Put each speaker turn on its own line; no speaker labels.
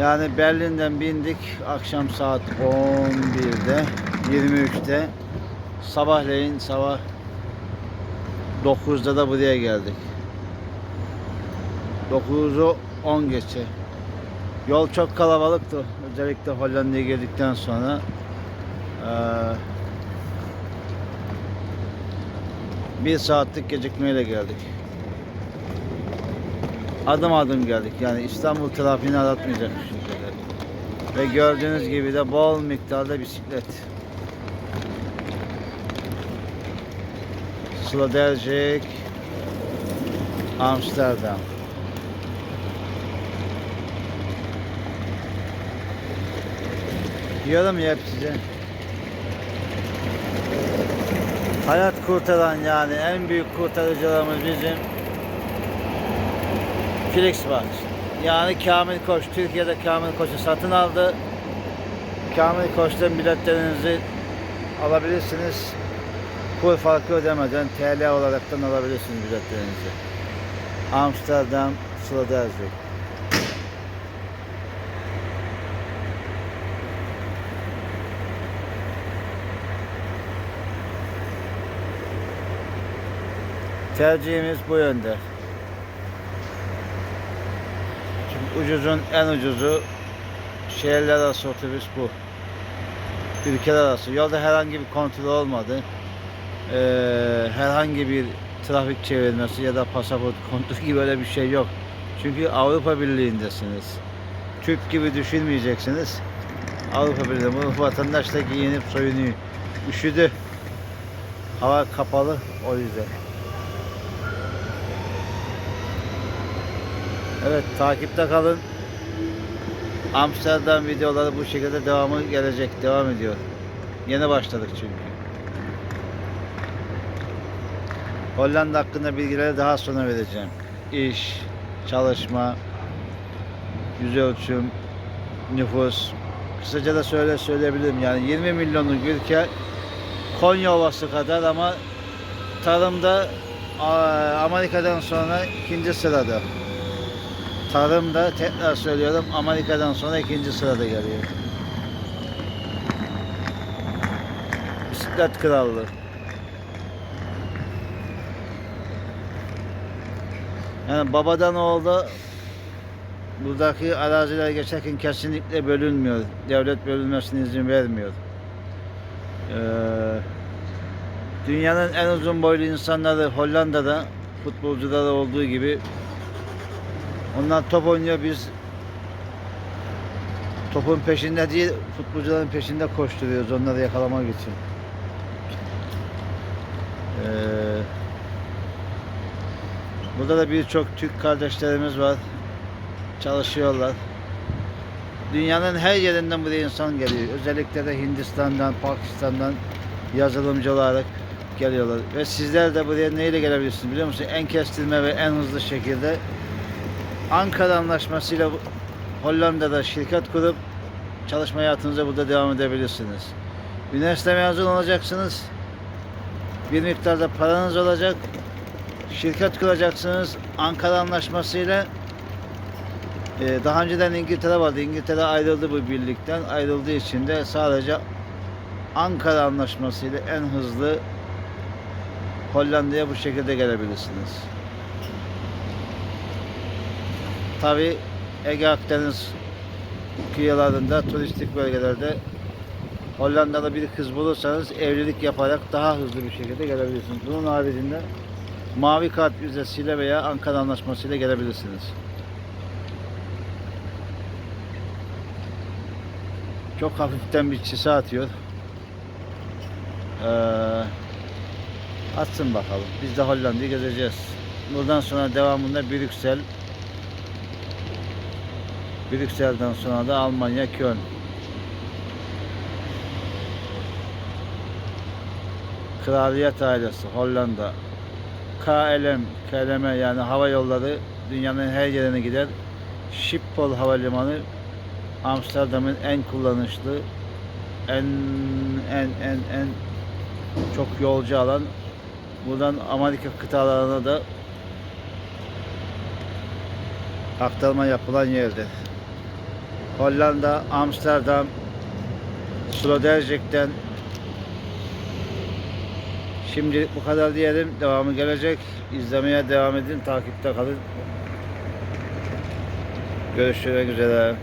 Yani Berlin'den bindik akşam saat 11'de 23'te sabahleyin sabah 9'da da buraya geldik. 9'u 10 geçe. Yol çok kalabalıktı. Özellikle Hollanda'ya geldikten sonra. Eee, bir saatlik gecikmeyle geldik. Adım adım geldik. Yani İstanbul trafiğini aratmayacak şekilde. Ve gördüğünüz gibi de bol miktarda bisiklet. Sloterdijk, Amsterdam. Diyorum ya size. Hayat kurtaran yani en büyük kurtarıcılarımız bizim Flixbus. Yani Kamil Koç. Türkiye'de Kamil Koç'u satın aldı. Kamil Koç'tan biletlerinizi alabilirsiniz. Kur farkı ödemeden TL olaraktan alabilirsiniz biletlerinizi. Amsterdam, Sloterdijk. Tercihimiz bu yönde. Çünkü ucuzun en ucuzu şehirler arası otobüs bu. Ülkeler arası. Yolda herhangi bir kontrol olmadı. Ee, herhangi bir trafik çevirmesi ya da pasaport kontrolü gibi öyle bir şey yok. Çünkü Avrupa Birliği'ndesiniz. Türk gibi düşünmeyeceksiniz. Avrupa Birliği. Bu vatandaş da giyinip soyunuyor. Üşüdü. Hava kapalı o yüzden. Evet takipte kalın. Amsterdam videoları bu şekilde devamı gelecek. Devam ediyor. Yeni başladık çünkü. Hollanda hakkında bilgileri daha sonra vereceğim. İş, çalışma, yüz ölçüm, nüfus. Kısaca da söyle söyleyebilirim. Yani 20 milyonluk ülke Konya Ovası kadar ama tarımda Amerika'dan sonra ikinci sırada. Tarımda tekrar söylüyorum Amerika'dan sonra ikinci sırada geliyor. Bisiklet krallığı. Yani babadan oğulda buradaki araziler geçerken kesinlikle bölünmüyor. Devlet bölünmesine izin vermiyor. Ee, dünyanın en uzun boylu insanları Hollanda'da futbolcularda olduğu gibi onlar top oynuyor biz topun peşinde değil futbolcuların peşinde koşturuyoruz onları yakalamak için. Ee, burada da birçok Türk kardeşlerimiz var. Çalışıyorlar. Dünyanın her yerinden buraya insan geliyor. Özellikle de Hindistan'dan, Pakistan'dan yazılımcı olarak geliyorlar. Ve sizler de buraya neyle gelebilirsiniz biliyor musunuz? En kestirme ve en hızlı şekilde Ankara Anlaşması'yla Hollanda'da şirket kurup çalışma hayatınıza burada devam edebilirsiniz. Üniversite mezun olacaksınız. Bir miktarda paranız olacak. Şirket kuracaksınız. Ankara Anlaşması'yla e, daha önceden İngiltere vardı. İngiltere ayrıldı bu birlikten. Ayrıldığı için de sadece Ankara Anlaşması'yla en hızlı Hollanda'ya bu şekilde gelebilirsiniz. Tabi Ege Akdeniz kıyılarında, turistik bölgelerde Hollanda'da bir kız bulursanız evlilik yaparak daha hızlı bir şekilde gelebilirsiniz. Bunun haricinde mavi kart vizesiyle veya Ankara Anlaşması'yla gelebilirsiniz. Çok hafiften bir çise atıyor. Ee, atsın bakalım. Biz de Hollanda'yı gezeceğiz. Buradan sonra devamında Brüksel, Brüksel'den sonra da Almanya Köln. Kraliyet ailesi Hollanda. KLM, KLM yani hava yolları dünyanın her yerine gider. Schiphol Havalimanı Amsterdam'ın en kullanışlı en en en en çok yolcu alan buradan Amerika kıtalarına da aktarma yapılan yerdir. Hollanda, Amsterdam, Slodercik'ten Şimdi bu kadar diyelim. Devamı gelecek. İzlemeye devam edin. Takipte kalın. Görüşmek üzere.